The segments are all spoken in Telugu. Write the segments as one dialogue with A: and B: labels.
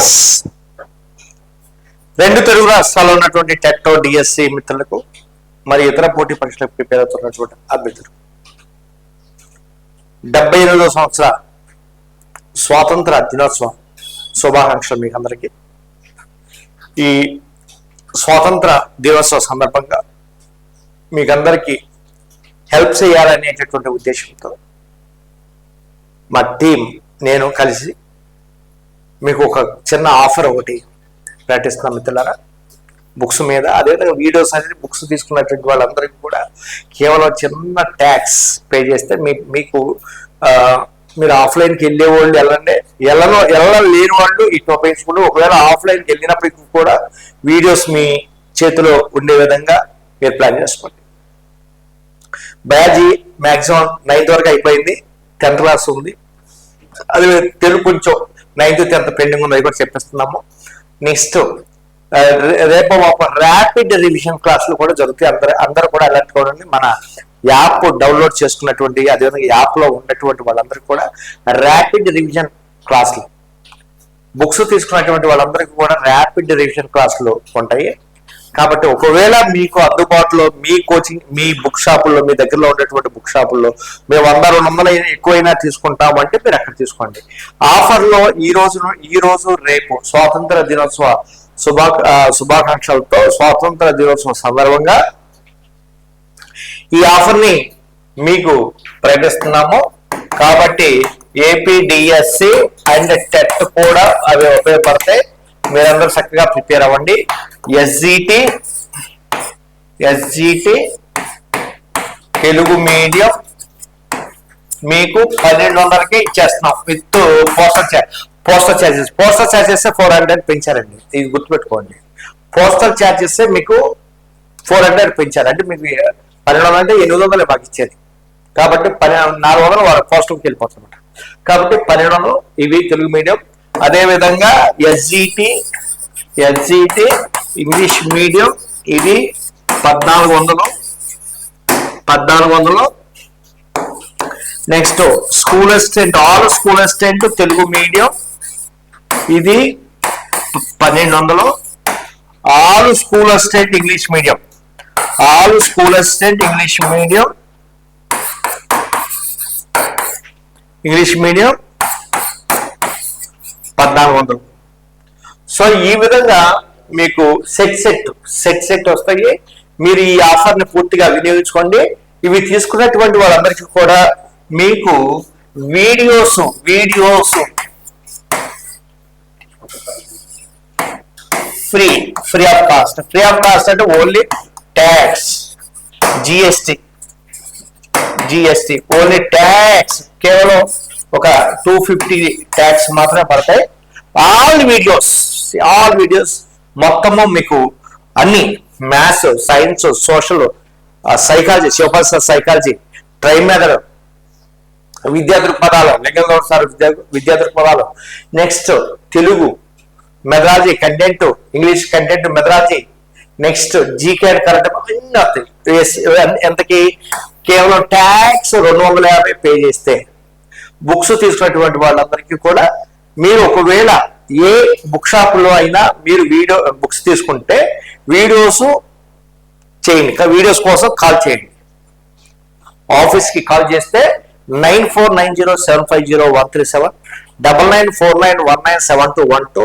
A: ప్లస్ రెండు తెలుగు రాష్ట్రాల్లో ఉన్నటువంటి టెట్టో డిఎస్సి మిత్రులకు మరి ఇతర పోటీ పరీక్షలకు ప్రిపేర్ అవుతున్నటువంటి అభ్యర్థులు. డెబ్బై ఎనిమిదో సంవత్సర స్వాతంత్ర దినోత్సవం శుభాకాంక్షలు మీకు అందరికీ. ఈ స్వాతంత్ర దినోత్సవ సందర్భంగా మీకందరికీ హెల్ప్ చేయాలనేటటువంటి ఉద్దేశంతో మా టీం నేను కలిసి మీకు ఒక చిన్న ఆఫర్ ఒకటి ప్రకటిస్తున్నాం మిత్రులారా. బుక్స్ మీద అదేవిధంగా వీడియోస్ అనేది బుక్స్ తీసుకున్నటువంటి వాళ్ళందరికీ కూడా కేవలం చిన్న ట్యాక్స్ పే చేస్తే మీ మీకు మీరు ఆఫ్లైన్కి వెళ్ళే వాళ్ళు వెళ్ళండి. వెళ్ళను వెళ్ళడం లేని వాళ్ళు ఇటు ఉపయోగించుకుంటూ ఒకవేళ ఆఫ్లైన్కి వెళ్ళినప్పటికీ కూడా వీడియోస్ మీ చేతిలో ఉండే విధంగా మీరు ప్లాన్ చేసుకోండి. బయాజీ మ్యాక్సిమం నైన్త్ వరకు అయిపోయింది. టెన్త్ క్లాస్ ఉంది. అది తెలుగు కొంచెం నైన్త్ టెన్త్ పెండింగ్ ఉంది కూడా చెప్పిస్తున్నాము. నెక్స్ట్ రేపు ఒక ర్యాపిడ్ రివిజన్ క్లాసులు కూడా జరుగుతాయి. అందరు అందరూ కూడా అలర్ట్ ఉండండి మన యాప్ డౌన్లోడ్ చేసుకున్నటువంటి అదేవిధంగా యాప్లో ఉన్నటువంటి వాళ్ళందరికీ కూడా ర్యాపిడ్ రివిజన్ క్లాసులు బుక్స్ తీసుకున్నటువంటి వాళ్ళందరికీ కూడా ర్యాపిడ్ రివిజన్ క్లాసులు ఉంటాయి. కాబట్టి ఒకవేళ మీకు అందుబాటులో మీ కోచింగ్ మీ బుక్ షాపుల్లో మీ దగ్గరలో ఉండేటువంటి బుక్ షాపుల్లో మేము వంద రెండు వందలు ఎక్కువైనా ఎక్కువైనా తీసుకుంటామంటే మీరు అక్కడ తీసుకోండి. ఆఫర్లో ఈ రోజు ఈ రోజు రేపు స్వాతంత్ర దినోత్సవ శుభా శుభాకాంక్షలతో స్వాతంత్ర దినోత్సవం సందర్భంగా ఈ ఆఫర్ని మీకు ప్రకటిస్తున్నాము. కాబట్టి ఏపీడిఎస్సి అండ్ టెట్ కూడా అవి ఉపయోగపడతాయి. మీరందరూ చక్కగా ప్రిపేర్ అవ్వండి. ఎస్జిటి ఎస్జిటి తెలుగు మీడియం మీకు పన్నెండు వందలకి ఇచ్చేస్తున్నాం. With postal charge postal charges postal charges four hundred పెంచారండి. ఇది గుర్తుపెట్టుకోండి. పోస్టల్ ఛార్జెస్ మీకు ఫోర్ హండ్రెడ్ పెంచారు అంటే మీకు పన్నెండు వందలు అంటే ఎనిమిది వందలే మాకు ఇచ్చేది. కాబట్టి పన్నెండు నాలుగు వందలు వాళ్ళ పోస్టల్కి వెళ్ళిపోతున్నమాట కాబట్టి పన్నెండు వందలు ఇవి తెలుగు మీడియం. అదే విధంగా ఎస్జిటి ఎస్జిటి ఇంగ్లీష్ మీడియం ఇది పద్నాలుగు వందలు పద్నాలుగు వందలు. Next school assistant all school assistant Telugu medium ఇది పన్నెండు వందలు. All school assistant English medium all school assistant English medium English medium పద్నాలుగు వందలు. సో ఈ విధంగా మీకు సెట్ సెట్ సెట్ సెట్ వస్తాయి. మీరు ఈ ఆఫర్ని పూర్తిగా వినియోగించుకోండి. ఇవి తీసుకున్నటువంటి వాళ్ళందరికీ కూడా మీకు videos videos free free of cost. Free of cost అంటే only tax. GST. GST. Only tax. కేవలం ఒక టూ ఫిఫ్టీ ట్యాక్స్ మాత్రమే పడతాయి. ఆల్ వీడియోస్ ఆల్ వీడియోస్ మొత్తము మీకు అన్ని మ్యాథ్స్ సైన్స్ సోషల్ సైకాలజీ శివపల్సర్ సైకాలజీ ట్రైమేదర్ మెథడ్ విద్యా దృక్పథాలు లింగంలో సార్ విద్యా విద్యా దృక్పథాలు నెక్స్ట్ తెలుగు మెద్రాజీ కంటెంట్ ఇంగ్లీష్ కంటెంట్ మెద్రాజీ నెక్స్ట్ జీకే అండ్ కరెంట్ అన్ని వస్తాయి. ఎంతకి? కేవలం ట్యాక్స్ రెండు వందల యాభై పే చేస్తే. బుక్స్ తీసుకున్నటువంటి వాళ్ళందరికీ కూడా మీరు ఒకవేళ ఏ బుక్ షాప్లో అయినా మీరు వీడియో బుక్స్ తీసుకుంటే వీడియోస్ చేయండి. వీడియోస్ కోసం కాల్ చేయండి. ఆఫీస్కి కాల్ చేస్తే nine four nine zero seven five zero one three seven double nine four nine one nine seven two one two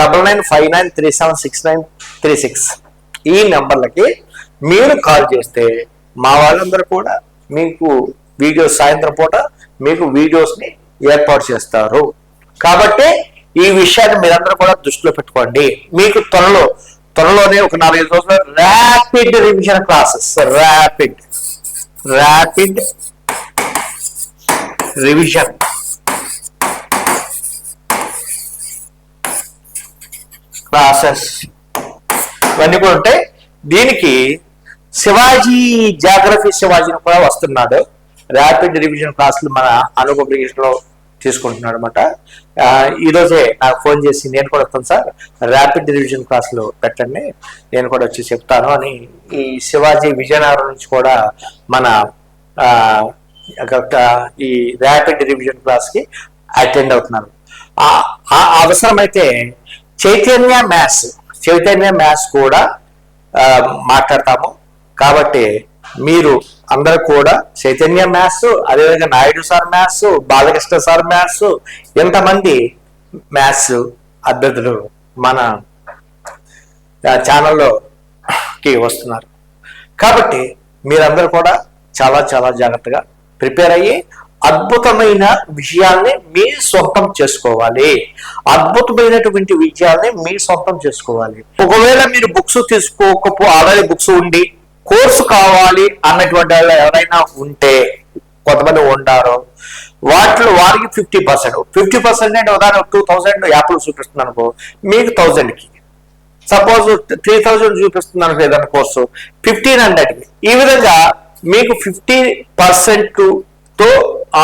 A: double nine five nine three seven six nine three six. ఈ నెంబర్లకి మీరు కాల్ చేస్తే మా వాళ్ళందరూ కూడా మీకు వీడియోస్ సాయంత్రం పూట మీకు వీడియోస్ని ఏర్పాటు చేస్తారు. కాబట్టి ఈ విషయాన్ని మీరందరూ కూడా దృష్టిలో పెట్టుకోండి. మీకు త్వరలో త్వరలోనే ఒక నాలుగైదు రోజులు rapid revision classes rapid rapid revision classes ఇవన్నీ కూడా ఉంటాయి. దీనికి శివాజీ జాగ్రఫీ శివాజీని కూడా వస్తున్నాడు. ర్యాపిడ్ రివిజన్ క్లాసులు మన అను పబ్లికేషన్లో తీసుకుంటున్నాడు అనమాట ఈరోజే నాకు ఫోన్ చేసి నేను కూడా వస్తాను సార్ ర్యాపిడ్ రివిజన్ క్లాసులు పెట్టండి నేను కూడా వచ్చి చెప్తాను అని ఈ శివాజీ విజయనగరం నుంచి కూడా మన ఈ ర్యాపిడ్ రివిజన్ క్లాస్కి అటెండ్ అవుతున్నారు ఆ- అవసరమైతే చైతన్య మ్యాథ్స్ చైతన్య మ్యాథ్స్ కూడా మాట్లాడతాము. కాబట్టి మీరు అందరు కూడా చైతన్య మ్యాథ్స్ అదేవిధంగా Naidu sir maths Balakrishna sir maths ఎంతమంది మ్యాథ్స్ అభ్యర్థులు మన ఛానల్లోకి వస్తున్నారు. కాబట్టి మీరందరూ కూడా చాలా చాలా జాగ్రత్తగా ప్రిపేర్ అయ్యి అద్భుతమైన విషయాల్ని మీ సొంతం చేసుకోవాలి. అద్భుతమైనటువంటి విషయాల్ని మీ సొంతం చేసుకోవాలి. ఒకవేళ మీరు బుక్స్ తీసుకోకపో ఆల్రెడీ బుక్స్ ఉండి కోర్సు కావాలి అన్నటువంటి వాళ్ళు ఎవరైనా ఉంటే కొంతమంది ఉంటారు. వాటిలో వారికి ఫిఫ్టీ పర్సెంట్ ఫిఫ్టీ పర్సెంట్ అంటే ఉదాహరణ టూ థౌసండ్ యాప్లు చూపిస్తుంది అనుకో మీకు థౌసండ్కి సపోజ్ త్రీ థౌజండ్ అనుకో ఏదైనా కోర్సు ఫిఫ్టీన్ హండ్రెడ్కి ఈ విధంగా మీకు ఫిఫ్టీ పర్సెంట్తో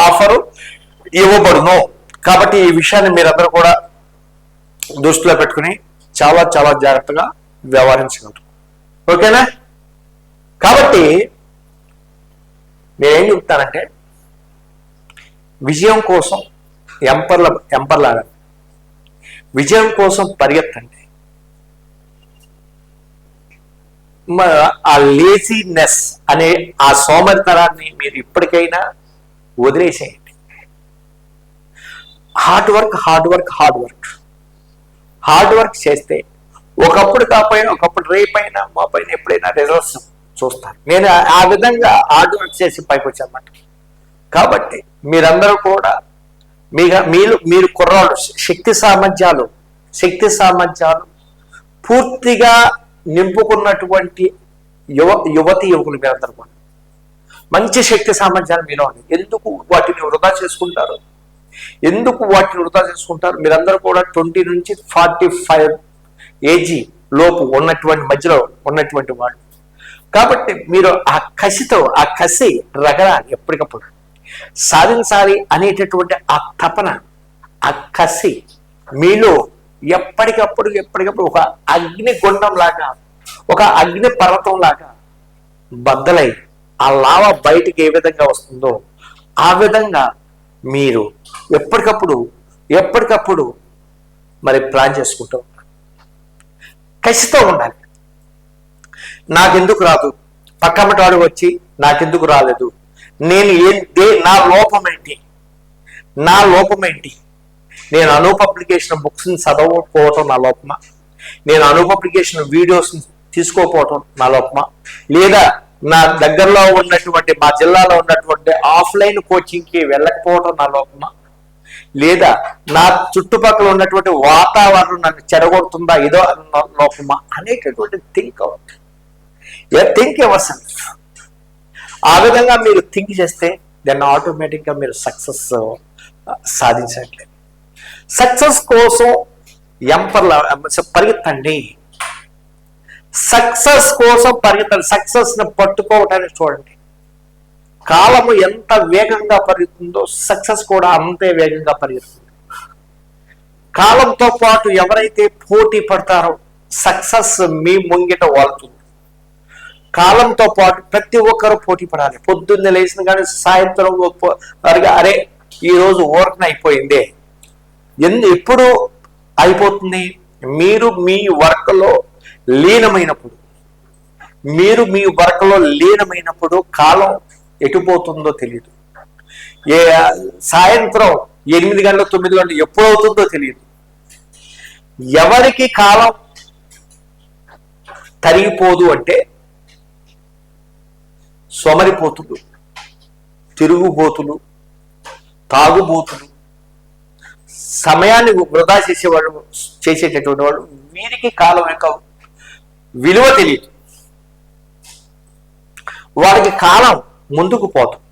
A: ఆఫర్ ఇవ్వబడును. కాబట్టి ఈ విషయాన్ని మీరందరూ కూడా దృష్టిలో పెట్టుకుని చాలా చాలా జాగ్రత్తగా వ్యవహరించగలరు. ఓకేనా? కాబట్టి నేనేం చెప్తానంటే విజయం కోసం ఎంపర్ల ఎంపర్లాగా విజయం కోసం పరిగెత్తండి. ఆ లేజీనెస్ అనే ఆ సోమరితనాన్ని మీరు ఇప్పటికైనా వదిలేసేయండి. Hard work hard work hard work hard work చేస్తే ఒకప్పుడు కాపోయినా ఒకప్పుడు రేపైనా మా పైన ఎప్పుడైనా రిజల్ట్స్ చూస్తారు. నేను ఆ- విధంగా హార్డ్ చేసి పైకి వచ్చామాట కాబట్టి మీరందరూ కూడా మీ మీరు మీరు కుర్రాళ్ళు శక్తి సామర్థ్యాలు శక్తి సామర్థ్యాలు పూర్తిగా నింపుకున్నటువంటి యువ యువతి యువకులు మీరందరూ కూడా. మంచి శక్తి సామర్థ్యాలు మీలో ఉంది ఎందుకు వాటిని వృధా చేసుకుంటారు? ఎందుకు వాటిని వృధా చేసుకుంటారు? మీరందరూ కూడా ట్వంటీ నుంచి ఫార్టీ ఫైవ్ ఏజీ లోపు ఉన్నటువంటి మధ్యలో ఉన్నటువంటి వాళ్ళు. కాబట్టి మీరు ఆ కసితో ఆ కసి రగడాలి ఎప్పటికప్పుడు. సాధించాలి అనేటటువంటి ఆ తపన ఆ కసి మీలో ఎప్పటికప్పుడు ఎప్పటికప్పుడు ఒక అగ్ని గుండం లాగా ఒక అగ్ని పర్వతం లాగా బద్దలై ఆ లావ బయటికి ఏ విధంగా వస్తుందో ఆ విధంగా మీరు ఎప్పటికప్పుడు ఎప్పటికప్పుడు మరి ప్లాన్ చేసుకుంటూ కసితో ఉండాలి. నాకెందుకు రాదు? పక్కమటాడు వచ్చి నాకెందుకు రాలేదు? నేను ఏం దే నా లోపం ఏంటి నా లోపం ఏంటి నేను అను పబ్లికేషన్ బుక్స్ చదవకపోవటం నా లోపమా? నేను అను పబ్లికేషన్ తీసుకోకపోవటం నా లోపమా? లేదా నా దగ్గరలో ఉన్నటువంటి మా జిల్లాలో ఉన్నటువంటి ఆఫ్లైన్ కోచింగ్కి వెళ్ళకపోవటం నా లోపమా? లేదా నా చుట్టుపక్కల ఉన్నటువంటి వాతావరణం నన్ను చెడగొడుతుందా? ఇదో లోపమా? అనేటటువంటి థింక్ థింక్ యువర్ సెల్ఫ్ ఆ విధంగా మీరు థింక్ చేస్తే దెన్ ఆటోమేటిక్గా మీరు సక్సెస్ uh, సాధించట్లేదు. సక్సెస్ కోసం ఎంపర్ల పరిగెత్తండి. సక్సెస్ కోసం పరిగెత్తండి సక్సెస్ని పట్టుకోవటానికి చూడండి. కాలము ఎంత వేగంగా పరిగెత్తుందో సక్సెస్ కూడా అంతే వేగంగా పరిగెత్తుంది. కాలంతో పాటు ఎవరైతే పోటీ పడతారో సక్సెస్ మీ ముంగిట వాళ్తుంది. కాలంతో పాటు ప్రతి ఒక్కరు పోటీ పడాలి. పొద్దున్నే లేచిన కానీ సాయంత్రం వరకు అరే ఈరోజు రోజు ఓర్కన అయిపోయిందే. ఎందు ఎప్పుడు అయిపోతుంది? మీరు మీ వర్క్లో లీనమైనప్పుడు. మీరు మీ వర్క్లో లీనమైనప్పుడు కాలం ఎటుపోతుందో తెలియదు ఏ సాయంత్రం ఎనిమిది గంటల తొమ్మిది గంటలు ఎప్పుడు అవుతుందో తెలియదు ఎవరికి కాలం తరిగిపోదు అంటే సొమరిపోతులు తిరుగుబోతులు తాగుబోతులు సమయాన్ని వృధా చేసేవాడు చేసేటటువంటి వాళ్ళు వీరికి కాలం యొక్క విలువ తెలియదు. వారికి కాలం ముందుకు పోతుంది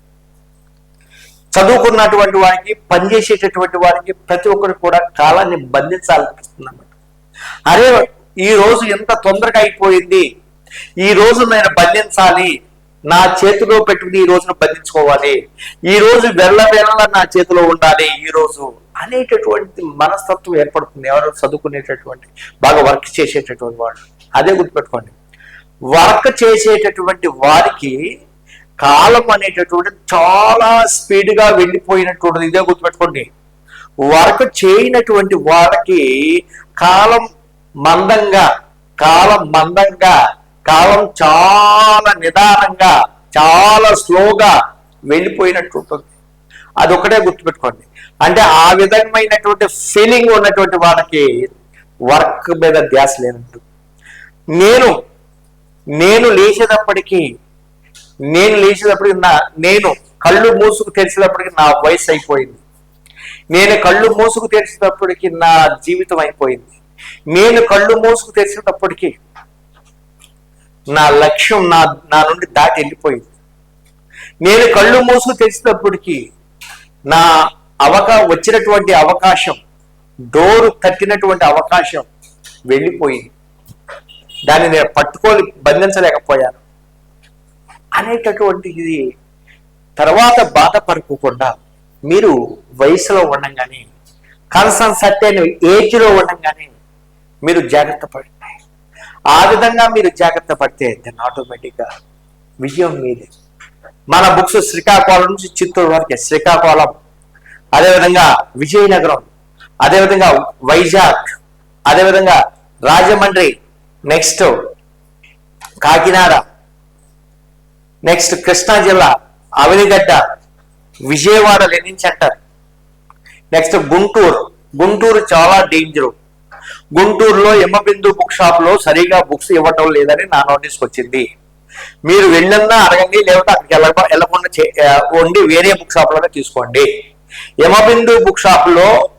A: చదువుకున్నటువంటి వారికి పనిచేసేటటువంటి వారికి ప్రతి ఒక్కరు కూడా కాలాన్ని బంధించాలనిపిస్తుంది అన్నమాట అరే ఈ రోజు ఎంత తొందరగా అయిపోయింది. ఈ రోజు నేను బంధించాలి. నా చేతిలో పెట్టుకుని ఈ రోజును బంధించుకోవాలి. ఈ రోజు వెళ్ళ వెళ్ళ నా చేతిలో ఉండాలి ఈ రోజు అనేటటువంటి మనస్తత్వం ఏర్పడుతుంది. ఎవరు చదువుకునేటటువంటి బాగా వర్క్ చేసేటటువంటి వాళ్ళు అదే గుర్తుపెట్టుకోండి. వర్క్ చేసేటటువంటి వారికి కాలం అనేటటువంటి చాలా స్పీడ్గా వెళ్ళిపోయినటువంటిది. ఇదే గుర్తుపెట్టుకోండి. వర్క్ చేయనటువంటి వాళ్ళకి కాలం మందంగా కాలం మందంగా కాలం చాలా నిదానంగా చాలా స్లోగా వెళ్ళిపోయినట్టు ఉంటుంది అది ఒకటే గుర్తుపెట్టుకోండి. అంటే ఆ విధమైనటువంటి ఫీలింగ్ ఉన్నటువంటి వాళ్ళకి వర్క్ మీద ధ్యాస లేనట్టు నేను నేను లేచేటప్పటికీ నేను లేచేటప్పటికి నా నేను కళ్ళు మూసుకు తెరిచేటప్పటికి నా వయసు అయిపోయింది. నేను కళ్ళు మూసుకు తెరిచేటప్పటికి నా జీవితం అయిపోయింది. నేను కళ్ళు మూసుకు తెరిచేటప్పటికీ నా లక్ష్యం నా నా నుండి దాటి వెళ్ళిపోయింది. నేను కళ్ళు మూసుకు తెరిచేటప్పటికి నా అవకా వచ్చినటువంటి అవకాశం డోరు తట్టినటువంటి అవకాశం వెళ్ళిపోయింది. దాన్ని నేను పట్టుకొని బంధించలేకపోయాను. అనేటటువంటి ఇది తర్వాత బాధపడుకోకుండా మీరు వయసులో ఉండంగానే కన్సన్స్ అట్టే ఏజ్లో ఉండంగానే మీరు జాగ్రత్త పడండి. ఆ విధంగా మీరు జాగ్రత్త పడితే దెన్ ఆటోమేటిక్గా విజయం మీదే. మన బుక్స్ శ్రీకాకుళం నుంచి చిత్తూరు వరకే శ్రీకాకుళం. అదేవిధంగా విజయనగరం అదేవిధంగా వైజాగ్ అదేవిధంగా రాజమండ్రి నెక్స్ట్ కాకినాడ నెక్స్ట్ కృష్ణా జిల్లా అవినిగడ్డ విజయవాడ లెనించి సెంటర్ నెక్స్ట్ గుంటూరు. గుంటూరు చాలా డేంజరు గుంటూరులో యమబిందు బుక్ షాప్లో సరిగా బుక్స్ ఇవ్వటం లేదని నా నోటీస్కి వచ్చింది. మీరు వెళ్ళన్నా అడగండి లేకపోతే అక్కడికి వెళ్ళ వెళ్ళకుండా చే- ఉండి వేరే బుక్ షాప్లోనే తీసుకోండి. యమబిందు బుక్ షాప్లో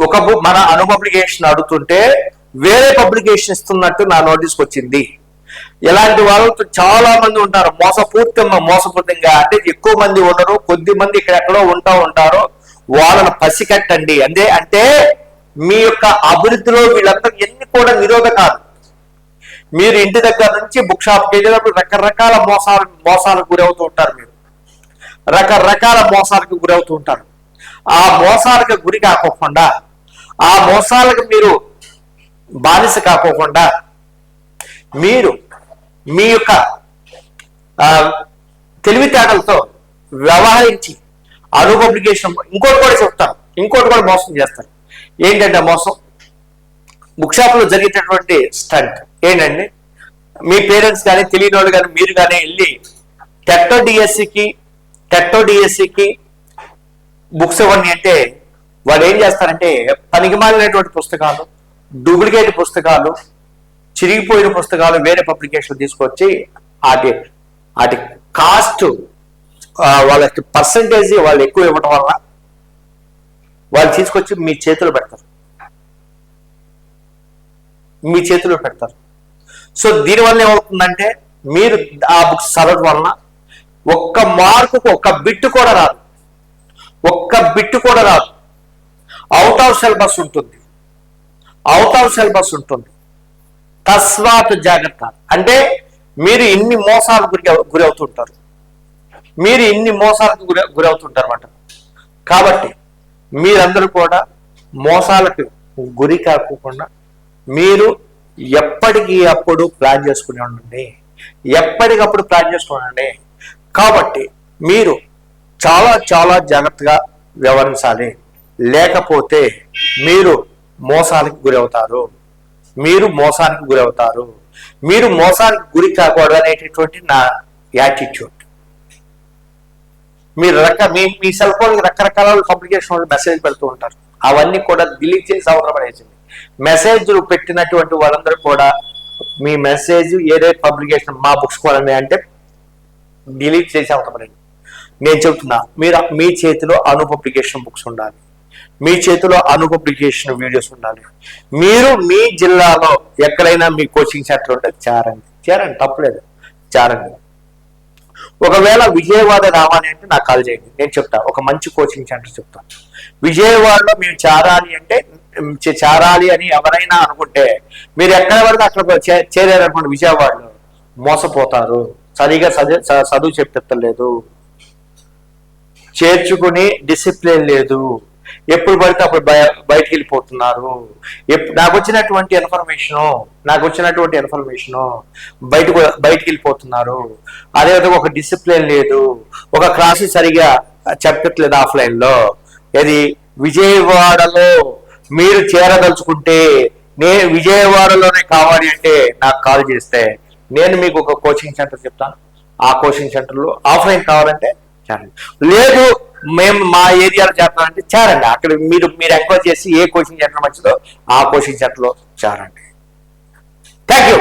A: ఒక బుక్ మన అను పబ్లికేషన్ అడుగుతుంటే వేరే పబ్లికేషన్ ఇస్తున్నట్టు నా నోటీస్కి వచ్చింది. ఇలాంటి వాళ్ళతో చాలా మంది ఉంటారు. మోసపూర్తిగా మోసపూర్తిగా అంటే ఎక్కువ మంది ఉండరు. కొద్ది మంది ఇక్కడెక్కడో ఉంటా ఉంటారు. వాళ్ళని పసికట్టండి. అంటే అంటే మీ యొక్క అభివృద్ధిలో వీళ్ళందరూ ఎన్ని కూడా నిరోధకాలు. మీరు ఇంటి దగ్గర నుంచి బుక్ షాప్కి వెళ్ళినప్పుడు రకరకాల మోసాలు మోసాలకు గురవుతూ ఉంటారు మీరు. రకరకాల మోసాలకు గురవుతూ ఉంటారు. ఆ మోసాలకు గురి కాకోకుండా ఆ మోసాలకు మీరు బానిస కాకోకుండా మీరు మీ యొక్క తెలివితేటలతో వ్యవహరించి అను పబ్లికేషన్ ఇంకోటి కూడా చెప్తాను. ఇంకోటి కూడా మోసం చేస్తారు ఏంటంటే మోసం? బుక్ షాప్లో జరిగేటటువంటి స్టంట్ ఏంటండి మీ పేరెంట్స్ కానీ తెలియని వాళ్ళు కానీ మీరు కానీ వెళ్ళి టెట్టో డిఎస్సికి టెట్టో డిఎస్సికి బుక్స్ ఇవ్వండి అంటే వాళ్ళు ఏం చేస్తారంటే పనికిమాలినటువంటి పుస్తకాలు డూప్లికేట్ పుస్తకాలు చిరిగిపోయిన పుస్తకాలు వేరే పబ్లికేషన్ తీసుకొచ్చి వాటి వాటి కాస్ట్ వాళ్ళకి పర్సంటేజ్ వాళ్ళు ఎక్కువ ఇవ్వడం వల్ల వాళ్ళు తీసుకొచ్చి మీ చేతిలో పెడతారు. మీ చేతిలో పెడతారు. సో దీనివల్ల ఏమవుతుందంటే మీరు ఆ బుక్స్ చదవడం వలన ఒక్క మార్కుకు ఒక్క బిట్టు కూడా రాదు. ఒక్క బిట్టు కూడా రాదు. అవుట్ ఆఫ్ సిలబస్ ఉంటుంది. అవుట్ ఆఫ్ సిలబస్ ఉంటుంది. తస్మాత్ జాగ్రత్త. అంటే మీరు ఇన్ని మోసాలకు గురి గురి అవుతుంటారు మీరు ఇన్ని మోసాలకు గురి గురి అవుతుంటారు అన్నమాట. కాబట్టి మీరందరూ కూడా మోసాలకు గురి కాకుండా మీరు ఎప్పటికీ అప్పుడు ప్లాన్ చేసుకుని ఉండండి. ఎప్పటికప్పుడు ప్లాన్ చేసుకుని కాబట్టి మీరు చాలా చాలా జాగ్రత్తగా వ్యవహరించాలి. లేకపోతే మీరు మోసానికి గురవుతారు మీరు మోసానికి గురవుతారు మీరు మోసానికి గురి కాకూడదు అనేటటువంటి నా యాటిట్యూడ్ మీరు రక మీ మీ సెల్ ఫోన్ రకరకాల పబ్లికేషన్ మెసేజ్ పెడుతూ ఉంటారు. అవన్నీ కూడా డిలీట్ చేసి అవసరం అనేసింది మెసేజ్లు పెట్టినటువంటి వాళ్ళందరూ కూడా మీ మెసేజ్ ఏదే పబ్లికేషన్ మా బుక్స్ కొనండి అంటే డిలీట్ చేసి అవసరం నేను చెబుతున్నా మీరు మీ చేతిలో అను పబ్లికేషన్ బుక్స్ ఉండాలి. మీ చేతిలో అను పబ్లికేషన్ వీడియోస్ ఉండాలి. మీరు మీ జిల్లాలో ఎక్కడైనా మీ కోచింగ్ సెంటర్ ఉంటే చేరండి. చేరండి తప్పలేదు. చేరండి. ఒకవేళ విజయవాడ రావాలి అంటే నాకు కాల్ చేయండి. నేను చెప్తా. ఒక మంచి కోచింగ్ సెంటర్ చెప్తాను విజయవాడలో మీరు చేరాలి అంటే చేరాలి అని ఎవరైనా అనుకుంటే మీరు ఎక్కడ పడితే అక్కడ చే- చేరారనుకోండి విజయవాడలో. మోసపోతారు. సరిగా చదువు చ- చదువు చెప్పలేదు చేర్చుకుని డిసిప్లిన్ లేదు. ఎప్పుడు పడితే అప్పుడు బయ బయటికి వెళ్ళిపోతున్నారు. ఎప్- నాకు వచ్చినటువంటి ఇన్ఫర్మేషన్ నాకు వచ్చినటువంటి ఇన్ఫర్మేషన్ బయటకు బయటికి వెళ్ళిపోతున్నారు. అదేవిధంగా ఒక డిసిప్లిన్ లేదు. ఒక క్లాస్ సరిగా చెప్పట్లేదు ఆఫ్లైన్లో ఇది విజయవాడలో మీరు చేరదలుచుకుంటే నేను విజయవాడలోనే కావాలి అంటే నాకు కాల్ చేస్తే నేను మీకు ఒక కోచింగ్ సెంటర్ చెప్తాను. ఆ కోచింగ్ సెంటర్లో ఆఫ్లైన్ కావాలంటే లేదు మేము మా ఏరియాలో చేస్తామంటే చేరండి అక్కడ మీరు మీరు ఎంక్వైరీ చేసి ఏ కోచింగ్ సెంటర్ మంచిదో ఆ కోచింగ్ సెంటర్లో చేరండి. Thank you